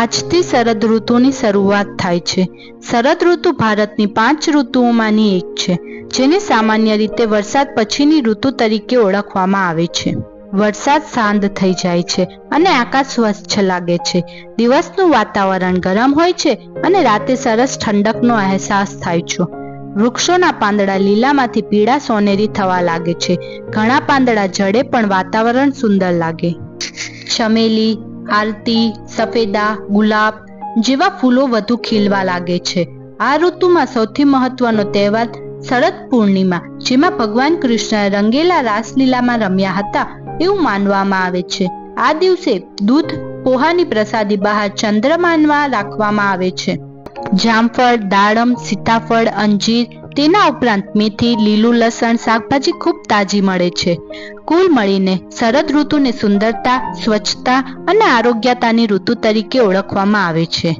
આજથી શરદ ઋતુની શરૂઆત થાય છે. શરદ ઋતુ ભારતની પાંચ ઋતુઓમાંની એક છે, જેને સામાન્ય રીતે વરસાદ પછીની ઋતુ તરીકે ઓળખવામાં આવે છે. વરસાદ શાંત થઈ જાય છે અને આકાશ સ્વચ્છ લાગે છે. દિવસનું વાતાવરણ ગરમ હોય છે અને રાતે સરસ ઠંડકનો અહેસાસ થાય છે. વૃક્ષોના પાંદડા લીલામાંથી પીળા સોનેરી થવા લાગે છે. ઘણા પાંદડા જડે પણ વાતાવરણ સુંદર લાગે. ચમેલી આરતી, સફેદા, ગુલાબ જેવા ફૂલો વધુ ખીલવા લાગે છે. આ ઋતુમાં સૌથી મહત્વનો તહેવાર શરદ પૂર્ણિમા, જેમાં ભગવાન કૃષ્ણ રંગેલા રાસલીલામાં રમ્યા હતા એવું માનવામાં આવે છે. આ દિવસે દૂધ, પોહાની પ્રસાદી બહાર ચંદ્રમાનમાં રાખવામાં આવે છે. જામફળ, દાડમ, સીતાફળ, અંજીર, તેના ઉપરાંત મેથી, લીલું લસણ, શાકભાજી ખૂબ તાજી મળે છે. કુલ મળીને શરદ ઋતુને સુંદરતા, સ્વચ્છતા અને આરોગ્યતાની ઋતુ તરીકે ઓળખવામાં આવે છે.